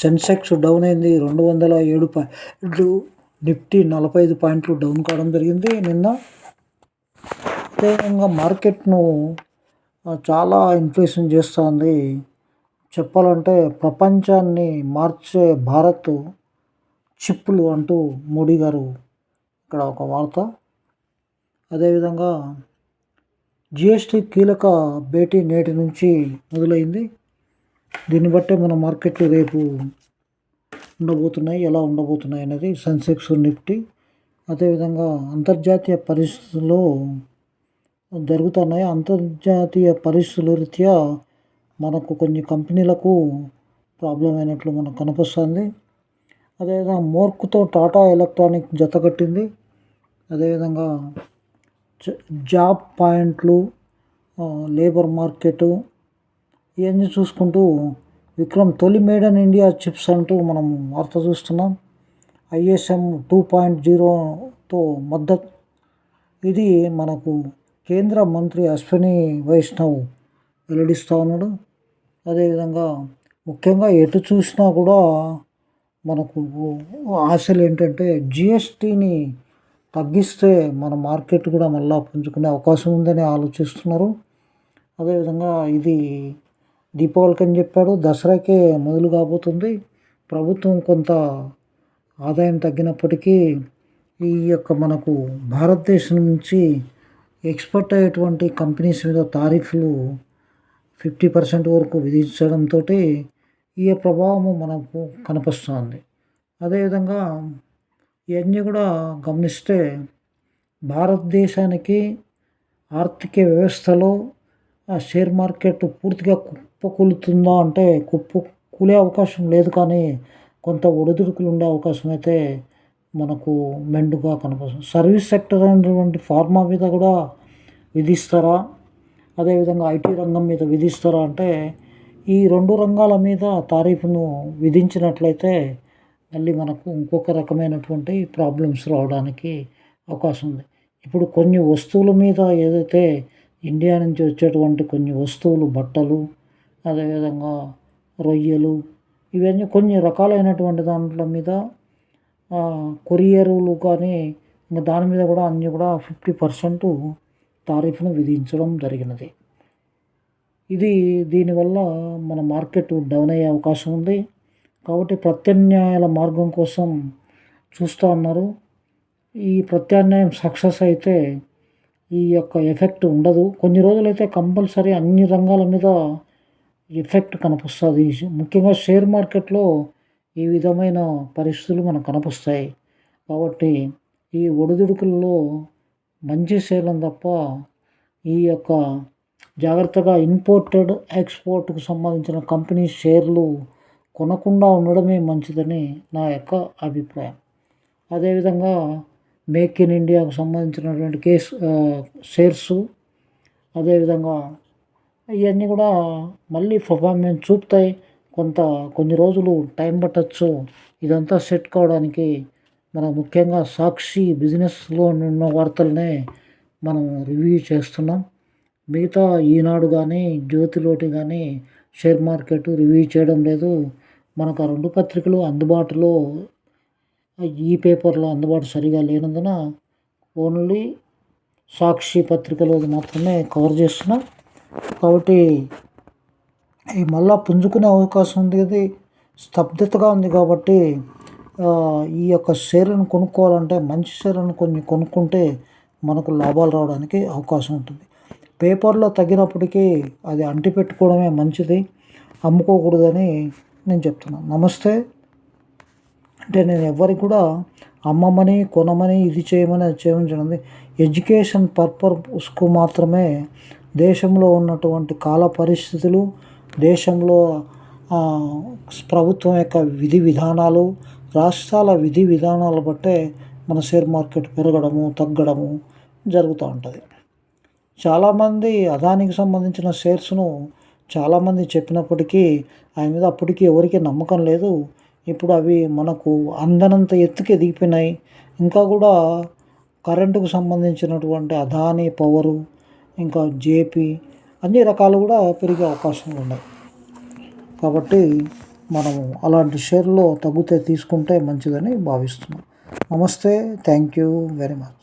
Sensex down అయింది. రెండు వందల ఏడు పాయింట్లు నిఫ్టీ నలభై ఐదు పాయింట్లు డౌన్ కావడం జరిగింది. నిన్న అదేవిధంగా మార్కెట్ను చాలా ఇన్ఫ్లేషన్ చేస్తుంది. చెప్పాలంటే ప్రపంచాన్ని మార్చే భారత్ చిప్పులు అంటూ మోడీ గారు ఇక్కడ ఒక వార్త. అదేవిధంగా జిఎస్టీ కీలక భేటీ నేటి నుంచి మొదలైంది. దీన్ని బట్టే మన మార్కెట్లు రేపు ఉండబోతున్నాయి ఎలా ఉండబోతున్నాయి అనేది సెన్సెక్స్ నిఫ్టీ. అదేవిధంగా అంతర్జాతీయ పరిస్థితుల్లో జరుగుతున్నాయి. అంతర్జాతీయ పరిస్థితుల రీత్యా మనకు కొన్ని కంపెనీలకు ప్రాబ్లం అయినట్లు మనకు కనిపిస్తుంది. అదేవిధంగా మోర్క్తో టాటా ఎలక్ట్రానిక్ జతకట్టింది అదేవిధంగా జ- జాబ్ పాయింట్లు లేబర్ మార్కెటు ఇవన్నీ చూసుకుంటూ విక్రమ్ తొలి మేడ్ ఇన్ ఇండియా చిప్స్ అంటూ మనం వార్త చూస్తున్నాం. ఐఎస్ఎం టూ పాయింట్ జీరోతో మద్దతు. ఇది మనకు కేంద్ర మంత్రి అశ్విని వైష్ణవ్ వెల్లడిస్తూ ఉన్నాడు. అదేవిధంగా ముఖ్యంగా ఎటు చూసినా కూడా మనకు ఆశలు ఏంటంటే జిఎస్టీని తగ్గిస్తే మన మార్కెట్ కూడా మళ్ళా పుంజుకునే అవకాశం ఉందని ఆలోచిస్తున్నారు. అదేవిధంగా ఇది దీపావళికి అని చెప్పాడు. దసరాకే మొదలు కాబోతుంది. ప్రభుత్వం కొంత ఆదాయం తగ్గినప్పటికీ ఈ యొక్క మనకు భారతదేశం నుంచి ఎక్స్పర్ట్ అయ్యేటువంటి కంపెనీస్ మీద తారీఫ్లు ఫిఫ్టీ పర్సెంట్ వరకు విధించడంతో ఈ ప్రభావం మనకు కనిపిస్తుంది. అదేవిధంగా ఇవన్నీ కూడా గమనిస్తే భారతదేశానికి ఆర్థిక వ్యవస్థలో ఆ షేర్ మార్కెట్ పూర్తిగా కుప్పకూలుతుందా అంటే కుప్ప కూలే అవకాశం లేదు కానీ కొంత ఒడిదుడుకులు ఉండే అవకాశం అయితే మనకు మెండుగా కనిపిస్తుంది సర్వీస్ సెక్టర్ అయినటువంటి ఫార్మా మీద కూడా విధిస్తారా? అదేవిధంగా ఐటీ రంగం మీద విధిస్తారా అంటే ఈ రెండు రంగాల మీద తారీఫ్ను విధించినట్లయితే మళ్ళీ మనకు ఇంకొక రకమైనటువంటి ప్రాబ్లమ్స్ రావడానికి అవకాశం ఉంది. ఇప్పుడు కొన్ని వస్తువుల మీద ఏదైతే ఇండియా నుంచి వచ్చేటువంటి కొన్ని వస్తువులు బట్టలు అదేవిధంగా రొయ్యలు ఇవన్నీ కొన్ని రకాలైనటువంటి దాంట్ల మీద కొరియర్లు కానీ ఇంకా దాని మీద కూడా అన్నీ కూడా ఫిఫ్టీ పర్సెంట్ తారీఫ్ను విధించడం జరిగినది. ఇది దీనివల్ల మన మార్కెట్ డౌన్ అయ్యే అవకాశం ఉంది. కాబట్టి ప్రత్యామ్నాయాల మార్గం కోసం చూస్తూ ఉన్నారు ఈ ప్రత్యామ్నాయం సక్సెస్ అయితే ఈ యొక్క ఎఫెక్ట్ ఉండదు. కొన్ని రోజులైతే కంపల్సరీ అన్ని రంగాల మీద ఎఫెక్ట్ కనిపిస్తుంది. ముఖ్యంగా షేర్ మార్కెట్లో ఈ విధమైన పరిస్థితులు మనకు కనిపిస్తాయి. కాబట్టి ఈ ఒడిదుడుకుల్లో మంచి సేలం తప్ప ఈ యొక్క జాగ్రత్తగా ఇంపోర్టెడ్ ఎక్స్పోర్ట్కు సంబంధించిన కంపెనీ షేర్లు కొనకుండా ఉండడమే మంచిదని నా యొక్క అభిప్రాయం. అదేవిధంగా మేక్ ఇన్ ఇండియాకు సంబంధించినటువంటి కేసు షేర్స్ షేర్సు అదేవిధంగా ఇవన్నీ కూడా మళ్ళీ పర్ఫార్మెన్స్ చూపుతాయి. కొంత కొన్ని రోజులు టైం పట్టచ్చు. ఇదంతా సెట్ కావడానికి మన ముఖ్యంగా సాక్షి బిజినెస్లో ఉన్న వార్తలనే మనం రివ్యూ చేస్తున్నాం. మిగతా ఈనాడు కానీ జ్యోతిలోటి కానీ షేర్ మార్కెట్ రివ్యూ చేయడం లేదు. మనకు ఆ రెండు పత్రికలు అందుబాటులో ఈ పేపర్లో అందుబాటు సరిగా లేనందున ఓన్లీ సాక్షి పత్రికలో మాత్రమే కవర్ చేస్తున్నాం. కాబట్టి ఈ మళ్ళా పుంజుకునే అవకాశం ఉంది ఇది స్తబ్దతగా ఉంది కాబట్టి ఈ యొక్క షేర్లను కొనుక్కోవాలంటే మంచి షేర్లను కొన్ని కొనుక్కుంటే మనకు లాభాలు రావడానికి అవకాశం ఉంటుంది. పేపర్లో తగినప్పటికీ అది అంటి పెట్టుకోవడమే మంచిది అమ్ముకోకూడదని నేను చెప్తున్నాను నమస్తే. అంటే నేను ఎవరికి కూడా అమ్మమని కొనమని ఇది చేయమని అది చేయమని ఎడ్యుకేషన్ పర్పస్కు మాత్రమే దేశంలో ఉన్నటువంటి కాల పరిస్థితులు దేశంలో ప్రభుత్వం యొక్క విధి విధానాలు రాష్ట్రాల విధి విధానాలు బట్టే మన షేర్ మార్కెట్ పెరగడము తగ్గడము జరుగుతూ ఉంటుంది. చాలామంది అదానికి సంబంధించిన షేర్స్ను చాలామంది చెప్పినప్పటికీ ఆయన మీద అప్పటికి ఎవరికి నమ్మకం లేదు. ఇప్పుడు అవి మనకు అందనంత ఎత్తుకి ఎదిగిపోయినాయి. ఇంకా కూడా కరెంటుకు సంబంధించినటువంటి అదాని పవరు ఇంకా జేపీ అన్ని రకాలు కూడా పెరిగే అవకాశాలు ఉన్నాయి. కాబట్టి మనము అలాంటి షేర్లో తగ్గితే తీసుకుంటే మంచిదని భావిస్తున్నాం. నమస్తే. Thank you very much.